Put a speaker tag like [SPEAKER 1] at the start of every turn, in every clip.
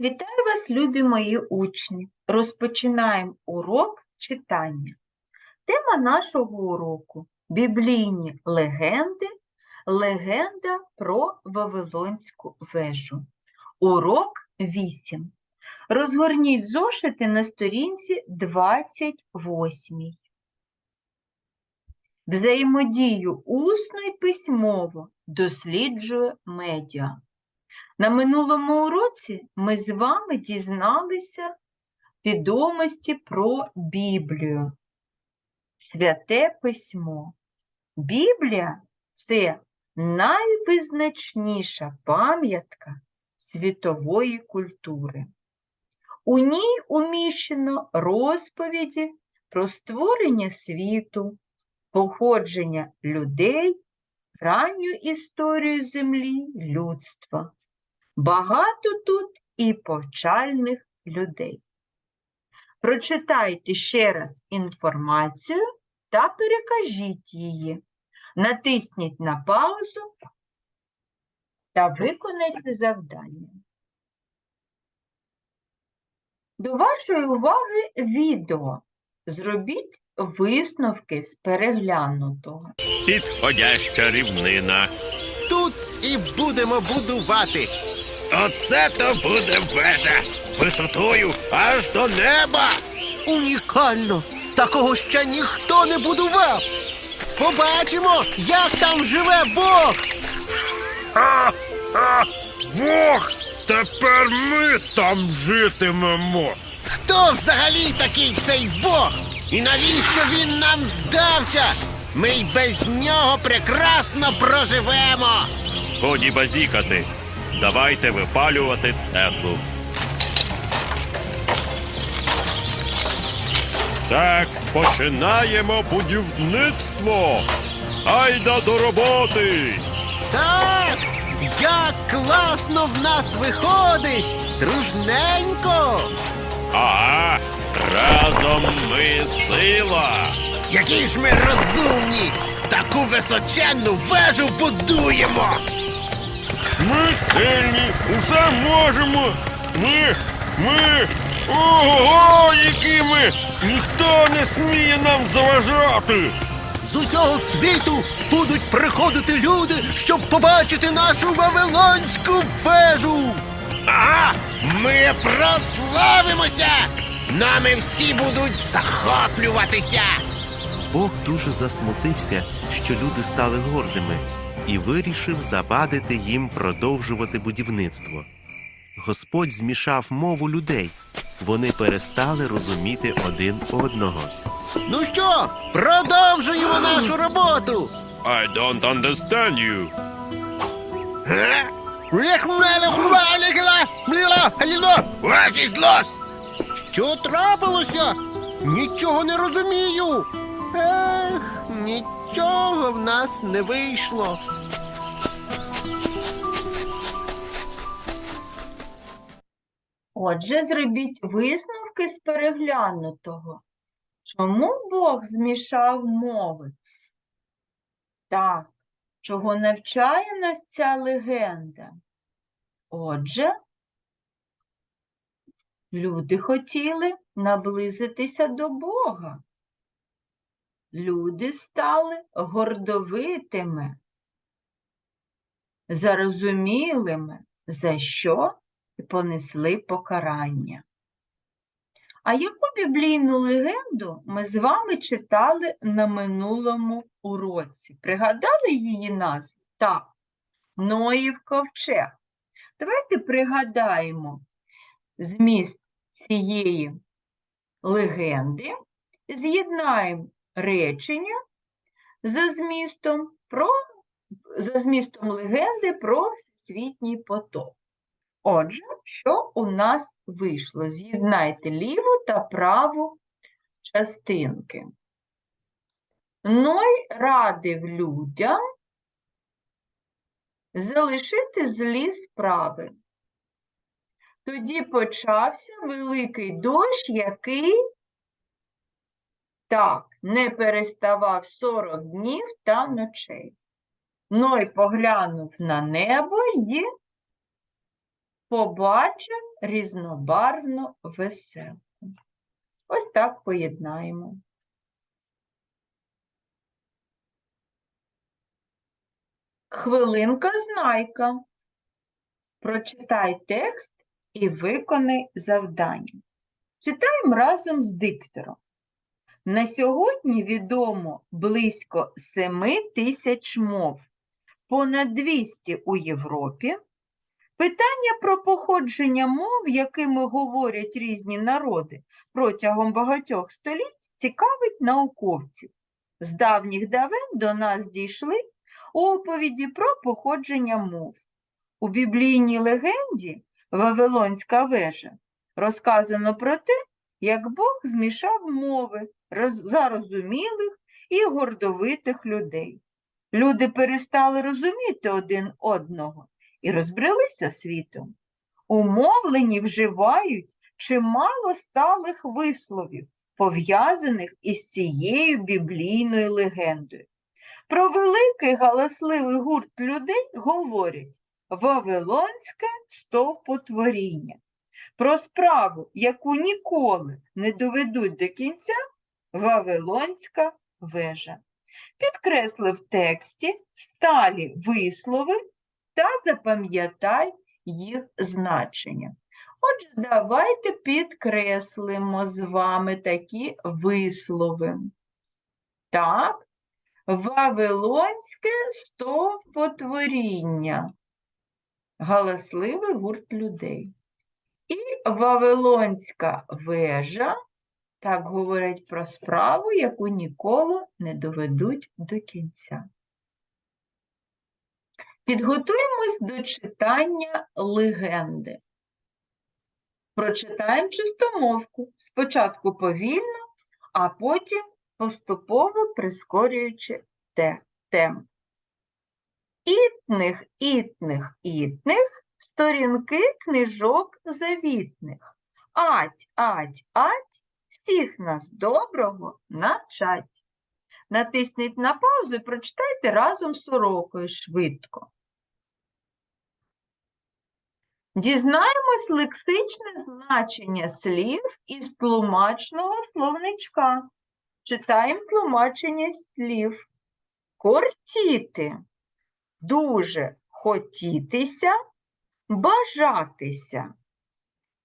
[SPEAKER 1] Вітаю вас, любі мої учні! Розпочинаємо урок читання. Тема нашого уроку біблійні легенди, легенда про Вавилонську вежу. Урок 8. Розгорніть зошити на сторінці 28. Взаємодію усно і письмово досліджує медіа. На минулому уроці ми з вами дізналися відомості про Біблію. Святе письмо. Біблія це найвизначніша пам'ятка світової культури. У ній уміщено розповіді про створення світу, походження людей, ранню історію землі, людства. Багато тут і повчальних людей. Прочитайте ще раз інформацію та перекажіть її. Натисніть на паузу та виконайте завдання. До вашої уваги відео. Зробіть висновки з переглянутого.
[SPEAKER 2] Підходяща рівнина.
[SPEAKER 3] Тут і будемо будувати.
[SPEAKER 2] Оце то буде вежа висотою аж до неба.
[SPEAKER 3] Унікально. Такого ще ніхто не будував. Побачимо, як там живе Бог.
[SPEAKER 2] А, а, Бог! Тепер ми там житимемо.
[SPEAKER 3] Хто взагалі такий цей Бог? І навіщо він нам здався? Ми й без нього прекрасно проживемо.
[SPEAKER 2] Годі базікати. Давайте випалювати цеглу. Так, починаємо будівництво. Айда до роботи.
[SPEAKER 3] Так, як класно в нас виходить! Дружненько!
[SPEAKER 2] Ага, разом ми сила.
[SPEAKER 3] Які ж ми розумні! Таку височенну вежу будуємо!
[SPEAKER 2] Ми сильні, усе можемо. Ми, ми, ого, які ми! Ніхто не сміє нам заважати.
[SPEAKER 3] З усього світу будуть приходити люди, щоб побачити нашу вавилонську вежу. Ага, ми прославимося! Нами всі будуть захоплюватися.
[SPEAKER 4] Бог дуже засмутився, що люди стали гордими, і вирішив забадити їм продовжувати будівництво. Господь змішав мову людей. Вони перестали розуміти один одного.
[SPEAKER 3] Ну що, продовжуємо нашу роботу.
[SPEAKER 2] I don't understand you.
[SPEAKER 3] What is lost? Що трапилося? Нічого не розумію. Ех, нічого в нас не вийшло.
[SPEAKER 1] Отже, зробіть висновки з переглянутого. Чому Бог змішав мови? Так, чого навчає нас ця легенда? Отже, люди хотіли наблизитися до Бога. Люди стали гордовитими, зарозумілими, за що і понесли покарання. А яку біблійну легенду ми з вами читали на минулому уроці? Пригадали її назву? Так, Ноїв ковчег. Давайте пригадаємо зміст цієї легенди, з'єднаємо речення за змістом, про, за змістом легенди про всесвітній потоп. Отже, що у нас вийшло? З'єднайте ліву та праву частинки. Ной радив людям залишити злі справи. Тоді почався великий дощ, який так не переставав 40 днів та ночей. Ной поглянув на небо і побачив різнобарвну веселку. Ось так поєднаємо. Хвилинка знайка. Прочитай текст і виконай завдання. Читаємо разом з диктором. На сьогодні відомо близько 7 тисяч мов, понад 200 у Європі. Питання про походження мов, якими говорять різні народи протягом багатьох століть, цікавить науковців. З давніх давен до нас дійшли оповіді про походження мов. У біблійній легенді Вавилонська вежа розказано про те, як Бог змішав мови роз- зарозумілих і гордовитих людей. Люди перестали розуміти один одного і розбрелися світом. Умовлені вживають чимало сталих висловів, пов'язаних із цією біблійною легендою. Про великий галасливий гурт людей говорять Вавилонське стовпотворіння. Про справу, яку ніколи не доведуть до кінця, Вавилонська вежа. Підкресли в тексті сталі вислови та запам'ятай їх значення. Отже, давайте підкреслимо з вами такі вислови. Так, Вавилонське стовпотворіння. Галасливий гурт людей. І Вавилонська вежа, так говорять про справу, яку ніколи не доведуть до кінця. Підготуємось до читання легенди. Прочитаємо чистомовку, спочатку повільно, а потім поступово прискорюючи те, тему. Ітних, ітних, ітних, сторінки книжок завітних. Ать, ать, ать, всіх нас доброго навчать. Натисніть на паузу і прочитайте разом з сорокою швидко. Дізнаємось лексичне значення слів із тлумачного словничка. Читаємо тлумачення слів. Кортіти. Дуже хотітися, бажатися.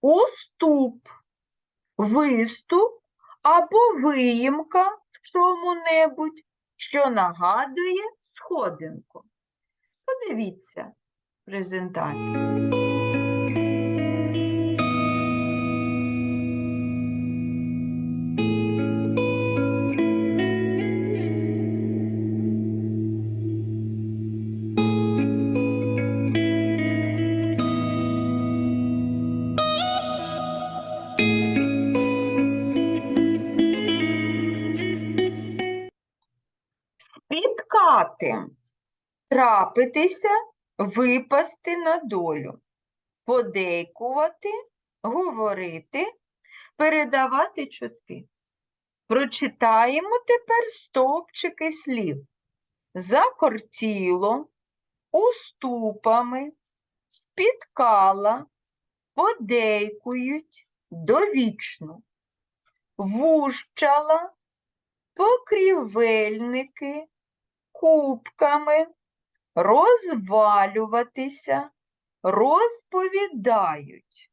[SPEAKER 1] Уступ, виступ або виїмка в чому-небудь, що нагадує сходинку. Подивіться презентацію. Спіткати, трапитися, випасти на долю, подейкувати, говорити, передавати чутки. Прочитаємо тепер стовпчики слів. Закортіло, уступами, спіткала, подейкують, довічно, вущала, покрівельники, кубками, розвалюватися, розповідають.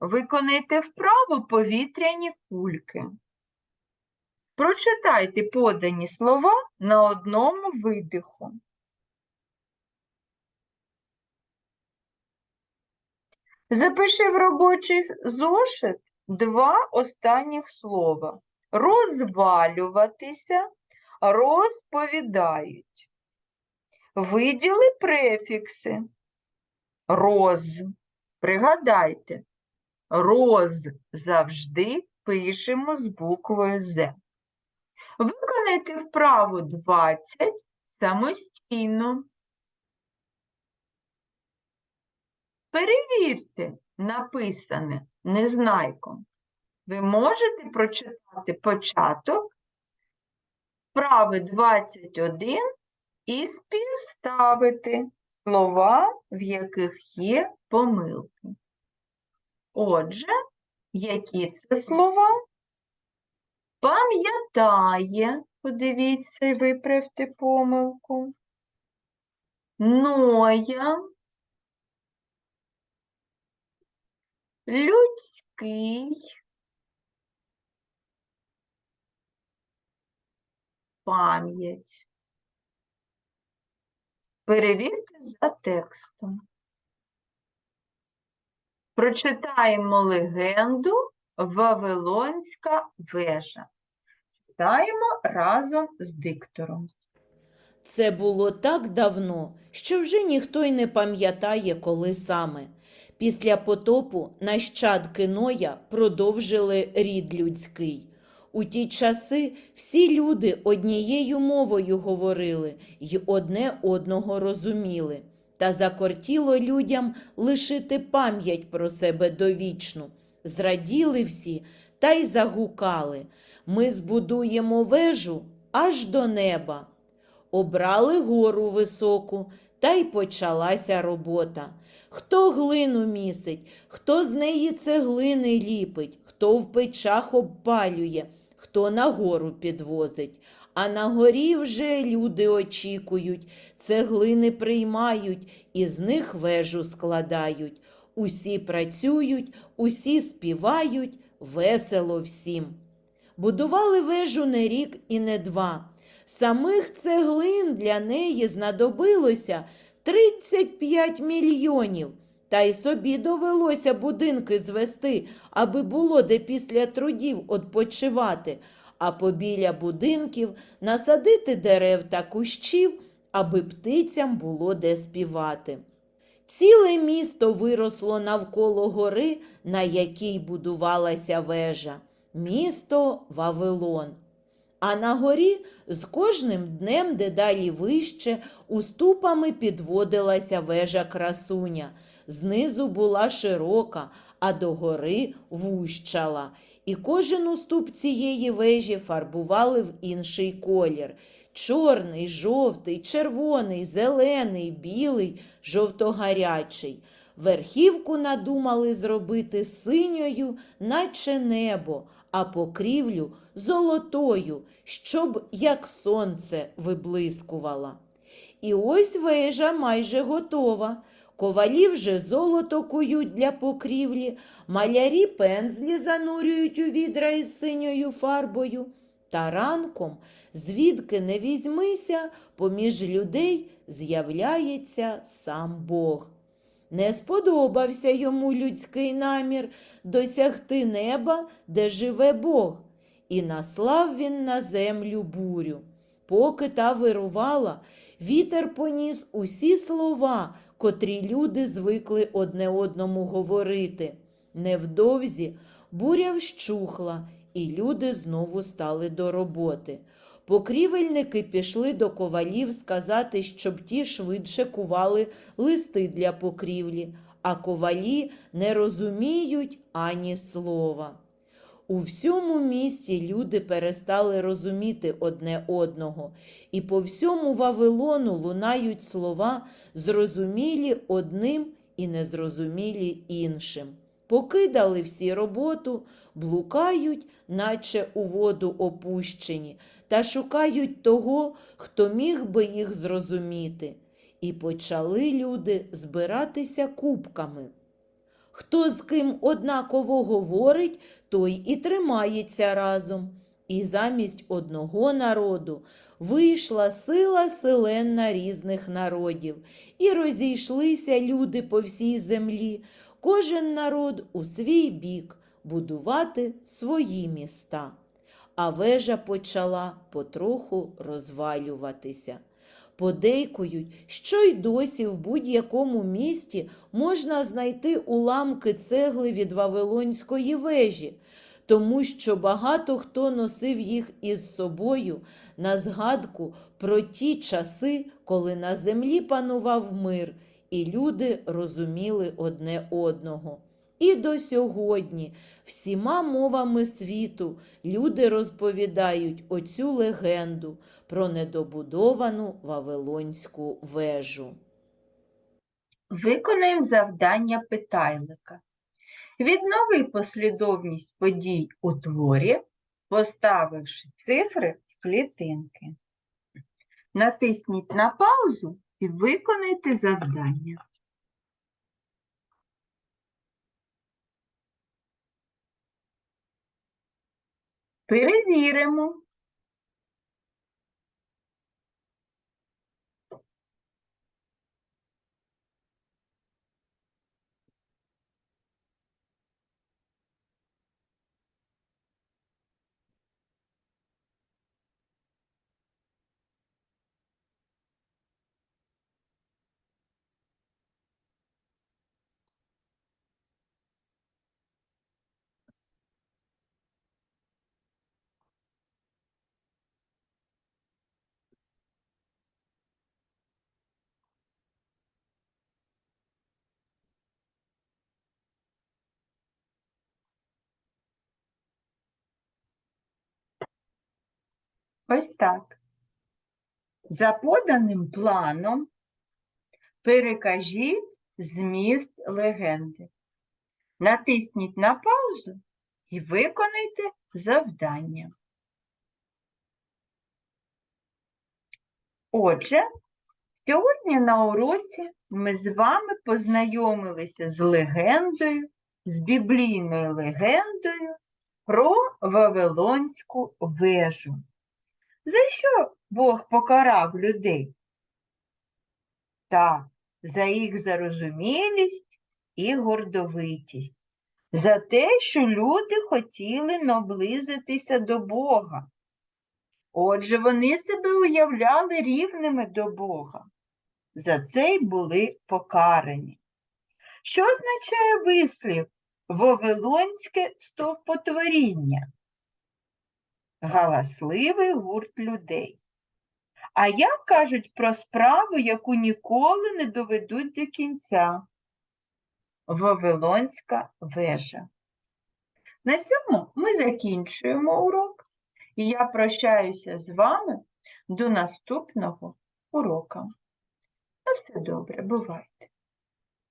[SPEAKER 1] Виконайте вправо повітряні кульки. Прочитайте подані слова на одному видиху. Запиши в робочий зошит два останніх слова. Розвалюватися, розповідають. Виділи префікси. Роз. Пригадайте, роз завжди пишемо з буквою З. Виконайте вправу 20 самостійно. Перевірте написане незнайком. Ви можете прочитати початок вправи 21 і співставити слова, в яких є помилки. Отже, які це слова? Пам'ятає, подивіться і виправте помилку. Ноя, людський, пам'ять. Перевірте за текстом. Прочитаємо легенду Вавилонська вежа. Читаємо разом з диктором.
[SPEAKER 5] Це було так давно, що вже ніхто й не пам'ятає, коли саме. Після потопу нащадки Ноя продовжили рід людський. У ті часи всі люди однією мовою говорили й одне одного розуміли. Та закортіло людям лишити пам'ять про себе довічну. Зраділи всі та й загукали. Ми збудуємо вежу аж до неба. Обрали гору високу, та й почалася робота. Хто глину місить, хто з неї цеглини ліпить, хто в печах обпалює, хто на гору підвозить. А на горі вже люди очікують, цеглини приймають і з них вежу складають. Усі працюють, усі співають, весело всім. Будували вежу не рік і не два. Самих цеглин для неї знадобилося 35 мільйонів. Та й собі довелося будинки звести, аби було де після трудів odpoчивати, а побіля будинків насадити дерев та кущів, аби птицям було де співати. Ціле місто виросло навколо гори, на якій будувалася вежа. Місто Вавилон. А на горі з кожним днем дедалі вище уступами підводилася вежа красуня. Знизу була широка, а до гори вущала. І кожен уступ цієї вежі фарбували в інший колір. Чорний, жовтий, червоний, зелений, білий, жовтогарячий. Верхівку надумали зробити синьою, наче небо, а покрівлю золотою, щоб як сонце виблискувала. І ось вежа майже готова. Ковалі вже золото кують для покрівлі, малярі пензлі занурюють у відра із синьою фарбою. Та ранком, звідки не візьмися, поміж людей з'являється сам Бог. Не сподобався йому людський намір досягти неба, де живе Бог, і наслав він на землю бурю. Поки та вирувала, вітер поніс усі слова, котрі люди звикли одне одному говорити. Невдовзі буря вщухла, і люди знову стали до роботи. Покрівельники пішли до ковалів сказати, щоб ті швидше кували листи для покрівлі, а ковалі не розуміють ані слова. У всьому місті люди перестали розуміти одне одного, і по всьому Вавилону лунають слова, зрозумілі одним і незрозумілі іншим. Покидали всі роботу, блукають, наче у воду опущені, та шукають того, хто міг би їх зрозуміти. І почали люди збиратися купками. Хто з ким однаково говорить, той і тримається разом. І замість одного народу вийшла сила селенна різних народів, і розійшлися люди по всій землі, кожен народ у свій бік будувати свої міста. А вежа почала потроху розвалюватися. Подейкують, що й досі в будь-якому місті можна знайти уламки цегли від Вавилонської вежі, тому що багато хто носив їх із собою на згадку про ті часи, коли на землі панував мир, і люди розуміли одне одного. І до сьогодні всіма мовами світу люди розповідають оцю легенду про недобудовану Вавилонську вежу.
[SPEAKER 1] Виконаємо завдання питайлика. Віднови послідовність подій у творі, поставивши цифри в клітинки. Натисніть на паузу і виконайте завдання. Перевіримо. Ось так. За поданим планом перекажіть зміст легенди. Натисніть на паузу і виконайте завдання. Отже, сьогодні на уроці ми з вами познайомилися з легендою, з біблійною легендою про Вавилонську вежу. За що Бог покарав людей? Так, за їх зарозумілість і гордовитість, за те, що люди хотіли наблизитися до Бога. Отже, вони себе уявляли рівними до Бога. За це й були покарані. Що означає вислів Вавилонське стовпотворіння? Галасливий гурт людей. А як кажуть про справу, яку ніколи не доведуть до кінця? Вавилонська вежа. На цьому ми закінчуємо урок, і я прощаюся з вами до наступного уроку. На все добре, бувайте!